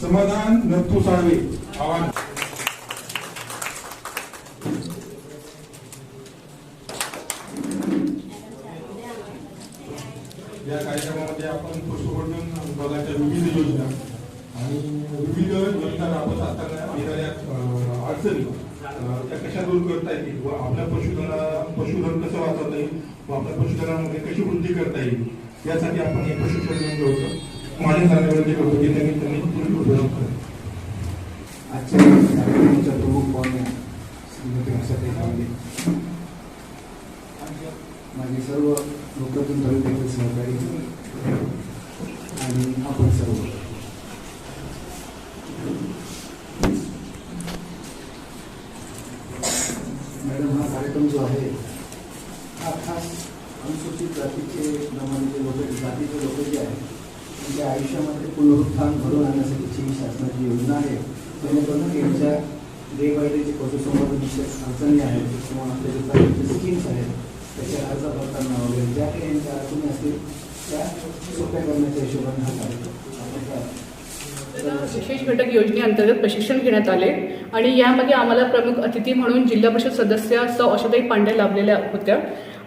समाधान नरपुसावे आवाज. या कार्यक्रमामध्ये आपण पशुवर्धन विभागाच्या विविध योजना आणि विविध योजना राबवत असताना येणाऱ्या अडचणी त्या कशा दूर करता येतील व आपल्या पशुधना पशुधन कसं वाचवता येईल व आपल्या पशुधनामध्ये कशी वृद्धी करता येईल यासाठी आपण हे प्रशिक्षण घेऊन होतं माझ्या सांगण्यामध्ये करतो की त्यांनी त्यांनी पूर्ण उपयोग करा. आजच्या कार्यक्रमाच्या प्रमुख पाहुण्या श्रीमती आशाताई कांबळे माझे सर्व लोकातून तालुक्यातील सहकारी आणि आपण सर्व. मॅडम हा कार्यक्रम जो आहे हा खास अनुसूचित जातीचे जमातीचे लोक जातीचे लोक जे आहेत त्यांच्या आयुष्यामध्ये पुनरुत्थान घडवून आणण्यासाठीची ही शासनाची योजना आहे जेणेकरून यांच्या डे बाय डे जे पशुसंवर्धन विषयक अडचणी आहेत किंवा आपल्या जे काही स्कीम्स आहेत त्याचे अर्ज भरताना वगैरे ज्या काही यांच्या अडचणी असतील त्या सोप्या करण्याच्या हिशोबाने हा कार्यक्रम आपण विशेष घटक योजनेअंतर्गत प्रशिक्षण घेण्यात आले आणि यामध्ये आम्हाला प्रमुख अतिथी म्हणून जिल्हा परिषद सदस्य सौ अशोताई पांडे लाभलेल्या होत्या.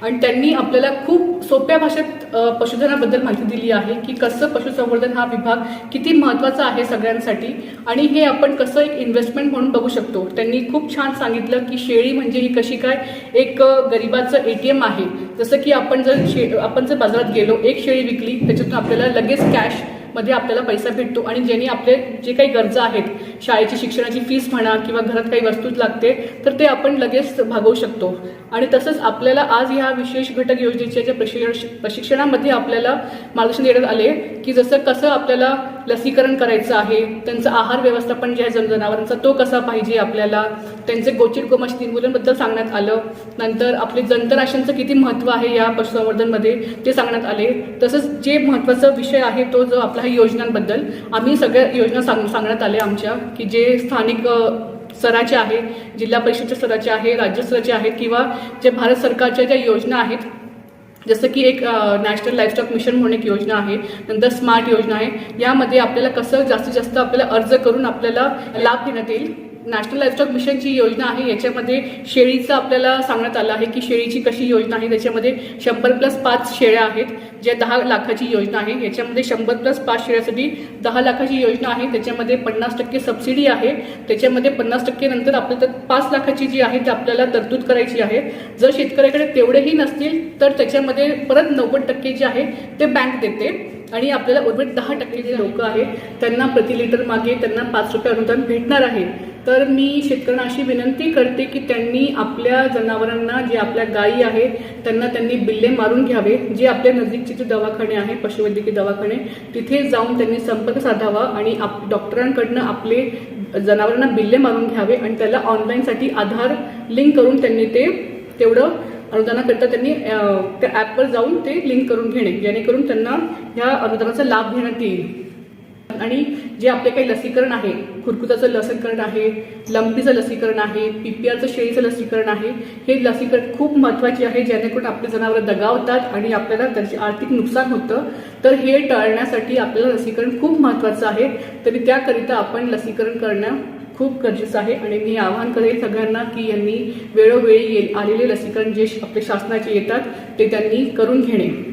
आणि त्यांनी आपल्याला खूप सोप्या भाषेत पशुधनाबद्दल माहिती दिली आहे की कसं पशुसंवर्धन हा विभाग किती महत्त्वाचा आहे सगळ्यांसाठी आणि हे आपण कसं एक इन्व्हेस्टमेंट म्हणून बघू शकतो. त्यांनी खूप छान सांगितलं की शेळी म्हणजे ही कशी काय एक गरिबाचं ए टी एम आहे. जसं की आपण जर शे आपण जर बाजारात गेलो एक शेळी विकली त्याच्यातून आपल्याला लगेच कॅश मध्ये आपल्याला पैसा भेटतो आणि ज्यांनी आपले जे काही गरजा आहेत शाळेची शिक्षणाची फीस म्हणा किंवा घरात काही वस्तूच लागते तर ते आपण लगेच भागवू शकतो. आणि तसंच आपल्याला आज ह्या विशेष घटक योजनेच्या ज्या प्रशिक्षण प्रशिक्षणामध्ये आपल्याला मार्गदर्शन देण्यात आले की जसं कसं आपल्याला लसीकरण करायचं आहे त्यांचं आहार व्यवस्थापन जे आहे जन जनावरांचा तो कसा पाहिजे आपल्याला त्यांचे गोचिर गोमाशी निर्मूलनबद्दल सांगण्यात आलं. नंतर आपले जंतराशांचं किती महत्त्व आहे या पशुसंवर्धनमध्ये ते सांगण्यात आले. तसंच जे महत्त्वाचा विषय आहे तो जो आपला ह्या योजनांबद्दल आम्ही सगळ्या योजना सांग सांगण्यात आल्या आमच्या. की जे स्थानिक स्तराचे आहे जिल्हा परिषदच्या स्तराचे आहे राज्य स्तराचे आहेत किंवा जे भारत सरकारच्या ज्या योजना आहेत जसं की एक नॅशनल लाईफस्टॉक मिशन म्हणून एक योजना आहे नंतर स्मार्ट योजना आहे यामध्ये आपल्याला कसं जास्तीत जास्त आपल्याला अर्ज करून आपल्याला लाभ घेण्यात येईल. नॅशनल लाईफस्टॉक मिशनची योजना आहे. याच्यामध्ये शेळीचं आपल्याला सांगण्यात आलं आहे की शेळीची कशी योजना आहे. त्याच्यामध्ये शंभर प्लस पाच शेळ्या आहेत ज्या दहा लाखाची योजना आहे. याच्यामध्ये शंभर प्लस पाच शेळ्यासाठी दहा लाखाची योजना आहे. त्याच्यामध्ये पन्नास टक्के सबसिडी आहे. त्याच्यामध्ये पन्नास टक्के नंतर आपल्याला पाच लाखाची जी आहे ती आपल्याला तरतूद करायची आहे. जर शेतकऱ्याकडे तेवढेही नसतील तर त्याच्यामध्ये परत नव्वद टक्के जे आहे ते बँक देते. आणि आपल्याला उर्वरित दहा टक्के जे लोक आहेत त्यांना प्रति लिटर मागे त्यांना पाच रुपये अनुदान भेटणार आहे. तर मी शेतकऱ्यांना अशी विनंती करते की त्यांनी आपल्या जनावरांना जे आपल्या गायी आहेत त्यांना त्यांनी बिल्ले मारून घ्यावे जे आपल्या नजीकचे जे दवाखाने आहे पशुवैद्यकीय दवाखाने तिथे जाऊन त्यांनी संपर्क साधावा आणि आप डॉक्टरांकडनं आपले जनावरांना बिल्ले मारून घ्यावे आणि त्याला ऑनलाईनसाठी आधार लिंक करून त्यांनी ते तेवढं अनुदानाकरता त्यांनी त्या ॲपवर जाऊन ते लिंक करून घेणे जेणेकरून त्यांना ह्या अनुदानाचा लाभ घेण्यात येईल. आणि जे आपले काही लसीकरण आहे खुरकुताचं लसीकरण आहे लंपीचं लसीकरण आहे पीपीआरचं शेळीचं लसीकरण आहे हे लसीकरण खूप महत्त्वाचे आहे जेणेकरून आपले जनावरं दगावतात आणि आपल्याला त्याचे आर्थिक नुकसान होतं. तर हे टाळण्यासाठी आपल्याला लसीकरण खूप महत्त्वाचं आहे. तरी त्याकरिता आपण लसीकरण करणं खूप गरजेचं आहे आणि मी आवाहन करेल सगळ्यांना की यांनी वेळोवेळी आलेले लसीकरण जे आपले शासनाचे येतात ते त्यांनी करून घेणे.